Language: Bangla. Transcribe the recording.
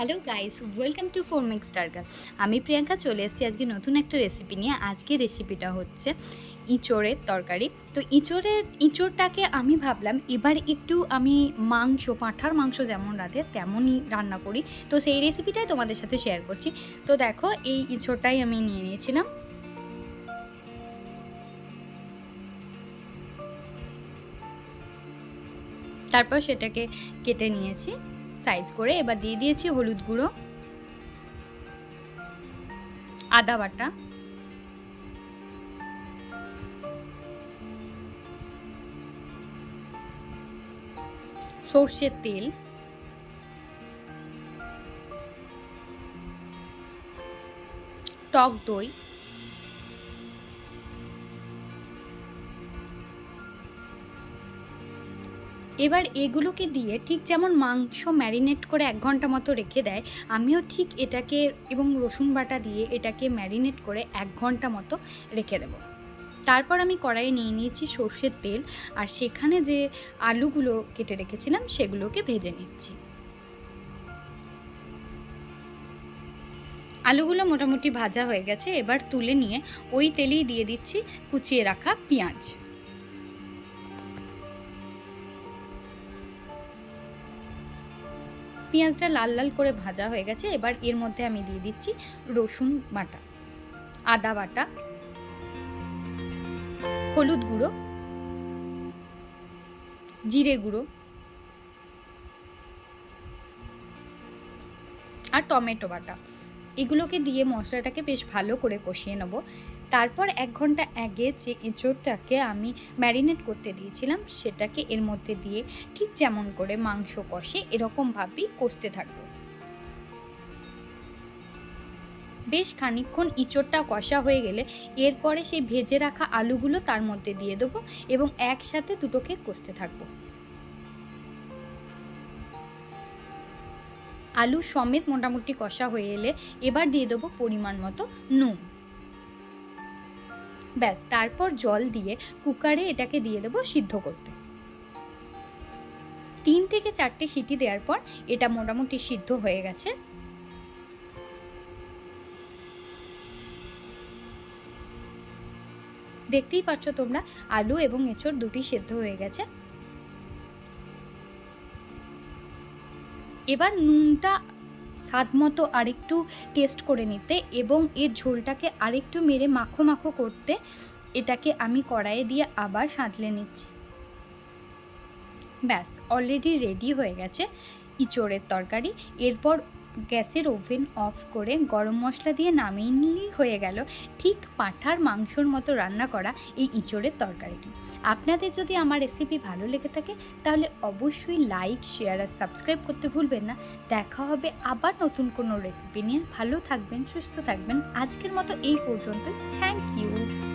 Hello guys welcome to four mix টার্গার আমি প্রিয়াঙ্কা চলে এসেছি আজকে নতুন একটা রেসিপি নিয়ে। আজকে রেসিপিটা হচ্ছে ইঁচড়ের তরকারি। তো ইঁচড়ের, ইঁচড়টাকে আমি ভাবলাম এবার একটু আমি মাংস, পাঁঠার মাংস যেমন রাঁধে, তেমনই রান্না করি। তো সেই রেসিপিটাই তোমাদের সাথে শেয়ার করছি। তো দেখো, এই ইঁচড়টাই আমি নিয়ে নিয়েছিলাম। তারপর সেটাকে কেটে নিয়েছি। সাইজ করে এবার দিয়ে দিয়েছি হলুদ গুঁড়ো আদা বাটা সর্ষের তেল টক দই এবার এগুলোকে দিয়ে ঠিক যেমন মাংস ম্যারিনেট করে এক ঘণ্টা মতো রেখে দেয়, আমিও ঠিক এটাকে এবং রসুন বাটা দিয়ে এটাকে ম্যারিনেট করে এক ঘণ্টা মতো রেখে দেব। তারপর আমি কড়াইয়ে নিয়ে নিয়েছি সর্ষের তেল, আর সেখানে যে আলুগুলো কেটে রেখেছিলাম সেগুলোকে ভেজে নিচ্ছি। আলুগুলো মোটামুটি ভাজা হয়ে গেছে, এবার তুলে নিয়ে ওই তেলেই দিয়ে দিচ্ছি কুচিয়ে রাখা পেঁয়াজ। পেঁয়াজটা লাল লাল করে ভাজা হয়ে গেছে। এবার এর মধ্যে আমি দিয়ে দিচ্ছি রসুন বাটা, আদা বাটা, হলুদ গুঁড়ো, জিরে গুঁড়ো আর টমেটো বাটা। এগুলোকে দিয়ে মশলাটাকে বেশ ভালো করে কষিয়ে নেব। তারপর এক ঘণ্টা আগে যে এঁচোড়টাকে আমি ম্যারিনেট করতে দিয়েছিলাম, সেটাকে এর মধ্যে দিয়ে ঠিক যেমন করে মাংস কষে এরকমভাবেই কষতে থাকব। বেশ খানিক্ষণ ইঁচড়টা কষা হয়ে গেলে এরপরে সেই ভেজে রাখা আলুগুলো তার মধ্যে দিয়ে দেবো এবং একসাথে দুটোকে কষতে থাকব। আলু সমেত মোটামুটি কষা হয়ে এলে এবার দিয়ে দেবো পরিমাণ মতো নুন। ব্যাস, তারপর জল দিয়ে কুকারে এটাকে দিয়ে দেবো সিদ্ধ করতে। তিন থেকে চারটে সিটি দেওয়ার পর এটা মোটামুটি সিদ্ধ হয়ে গেছে। দেখতেই পাচ্ছ তোমরা, আলু এবং এঁচড় দুটি সেদ্ধ হয়ে গেছে। এবার নুনটা স্বাদ মতো আরেকটু টেস্ট করে নিতে এবং এর ঝোলটাকে আরেকটু মেরে মাখো মাখো করতে এটাকে আমি কড়াইয়ে দিয়ে আবার সাঁতলে নিচ্ছি। ব্যাস অলরেডি রেডি হয়ে গেছে ইঁচড়ের তরকারি। এরপর গ্যাসের ওভেন অফ করে গরম মশলা দিয়ে নামিয়ে নিলেই হয়ে গেল ঠিক পাঁঠার মাংসর মতো রান্না করা এই ইঁচড়ের তরকারিটি। আপনাদের যদি আমার রেসিপি ভালো লেগে থাকে, তাহলে অবশ্যই লাইক শেয়ার আর সাবস্ক্রাইব করতে ভুলবেন না। দেখা হবে আবার নতুন কোনো রেসিপি নিয়ে। ভালো থাকবেন, সুস্থ থাকবেন। আজকের মতো এই পর্যন্ত থ্যাংক ইউ